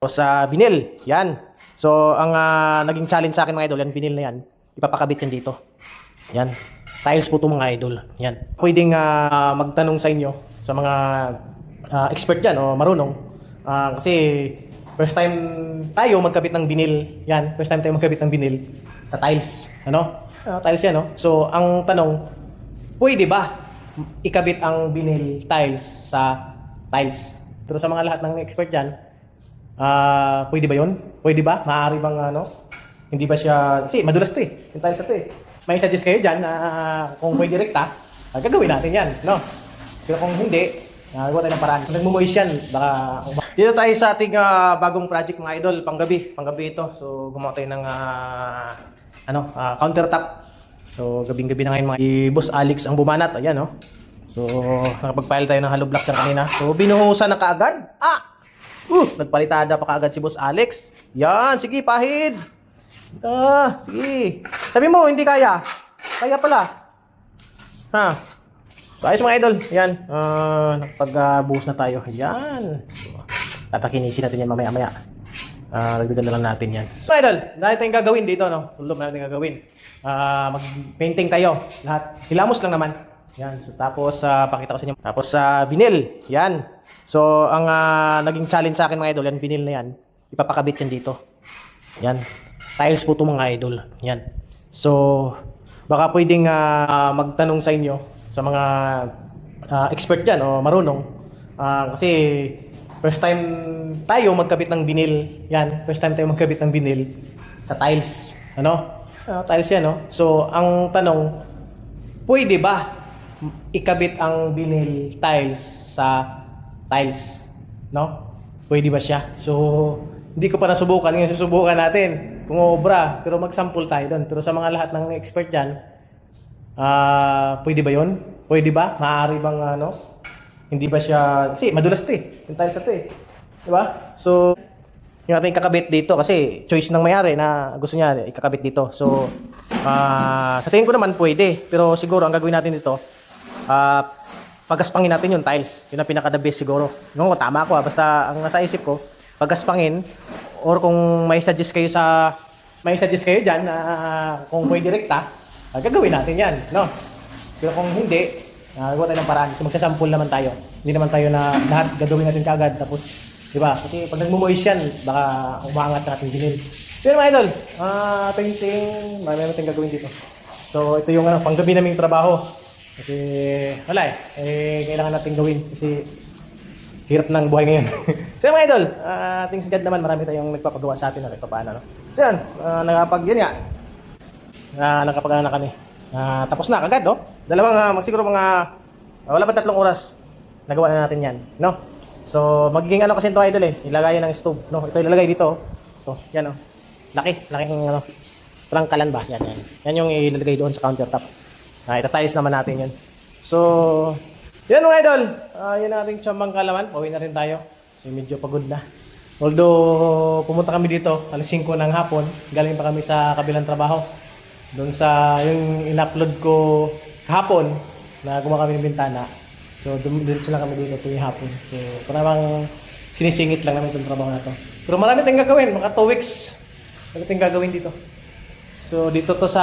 O sa vinyl, yan. So, ang ah, naging challenge sa akin mga idol, yan vinyl na yan, ipapakabit yan dito. Yan. Tiles po ito mga idol. Yan. Pwedeng ah, magtanong sa inyo, sa mga ah, expert dyan o marunong. Ah, kasi first time tayo magkabit ng vinyl. Yan. First time tayo magkabit ng vinyl sa tiles. Ano? Ah, tiles yan, no? So, ang tanong, pwede ba ikabit ang vinyl tiles sa tiles? Pero sa mga lahat ng expert dyan, Ah, pwede ba 'yon? Pwede ba? Maaari bang ano? Hindi ba siya kasi madulas 'to eh. Yung tiles na 'to eh. May suggest kayo diyan na kung pwede rekta, ah, gagawin natin 'yan, no? Pero kung hindi, uh, tayo ng paraan. Kung nagmumoist yan, baka... Dito tayo sa ating ah, bagong project mga idol, panggabi. Panggabi ito. So, gumawa tayo ng ah, ano, ah, countertop. So, gabing-gabi na ngayon mga... Si Boss Alex ang bumanat. Ayan, no? So, nakapag-file tayo ng hollow block ng kanina. So, binuhusan na kaagad. Ah! Uh, nagpalitada pa kaagad si Boss Alex. Yan, sige, pahid. Ah, sige. Sabi mo, hindi kaya. Kaya pala. Ha? So, ayos mga idol. Yan. Ah, nakapag-buhos na tayo. Yan. So, tatakinisin natin yan mamaya-maya. Ah, dagdagan na lang natin yan. So, idol, dahil tayong gagawin dito, no? Tulog na natin gagawin. Ah, mag-painting tayo. Lahat. Hilamos lang naman. Yan. So, tapos, ah, pakita ko sa inyo. Tapos, sa vinyl. Yan. So, ang ah, naging challenge sa akin mga idol, yan, vinyl na yan. Ipapakabit yan dito. Yan. Tiles po ito mga idol. Yan. So, baka pwedeng ah, magtanong sa inyo, sa mga ah, expert dyan o marunong. Ah, kasi, first time tayo magkabit ng vinyl. Yan. First time tayo magkabit ng vinyl sa tiles. Ano? Ah, tiles yan, no? So, ang tanong, pwede ba ikabit ang vinyl tiles sa tiles, no? Pwede ba siya? So, hindi ko pa nasubukan. Ngayon, susubukan natin kung obra. Pero mag-sample tayo doon. Pero sa mga lahat ng expert dyan, ah pwede ba yon? Pwede ba? Maaari bang ano? Hindi ba siya... Kasi madulas to eh. Yung tiles to eh. Di ba? So, yung ating kakabit dito kasi choice ng mayari na gusto niya ikakabit dito. So, ah sa tingin ko naman pwede. Pero siguro ang gagawin natin dito, ah pagaspangin natin yung tiles. Yun ang pinaka the best siguro. No, tama ako ah. Basta ang nasa isip ko, pagaspangin or kung may suggest kayo sa may suggest kayo diyan na kung pwede rekta, ah, gagawin natin 'yan, no? Pero kung hindi, uh, tayo ng paraan. Kasi magsasample naman tayo. Hindi naman tayo na lahat gagawin natin kagad. Tapos, di ba? Kasi pag nagmumoist yan, baka umangat sa ating vinil. So yun mga idol, ah, painting, marami natin gagawin dito. So ito yung ano, panggabi naming trabaho. Kasi wala eh, eh kailangan natin gawin kasi hirap ng buhay ngayon. so yun mga idol, ah, thanks God naman marami tayong nagpapagawa sa atin na paano no. So yan, ah, nakapag yun nga, na nakapag na kami. Ah, tapos na kagad, no? Dalawang, uh, siguro mga, ah, wala pa tatlong oras, nagawa na natin yan, no? So, magiging ano kasi ito idol eh, ilagay ng stove, no? Ito ilalagay dito, ito, yan, oh. Laki, laking ano, parang kalan ba? Yan, yan. Yan yung ilalagay doon sa countertop. Ah, itatiles naman natin yan. So, yan mga idol, ah, yan ang ating tsambang kalaman, pauwi na rin tayo. Kasi medyo pagod na. Although, pumunta kami dito, alas 5 ng hapon, galing pa kami sa kabilang trabaho. Doon sa yung in-upload ko kahapon na gumawa kami ng bintana. So, dum- diretso lang kami dito tuwing hapon. So, parang sinisingit lang namin itong trabaho na to. Pero marami tayong gagawin, mga 2 weeks. Marami tayong gagawin dito. So, dito to sa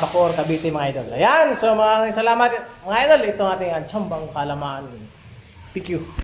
Bacoor, Cavite mga idol. Ayan, so maraming salamat mga idol. Ito ang ating tsambang kalaman. Thank you.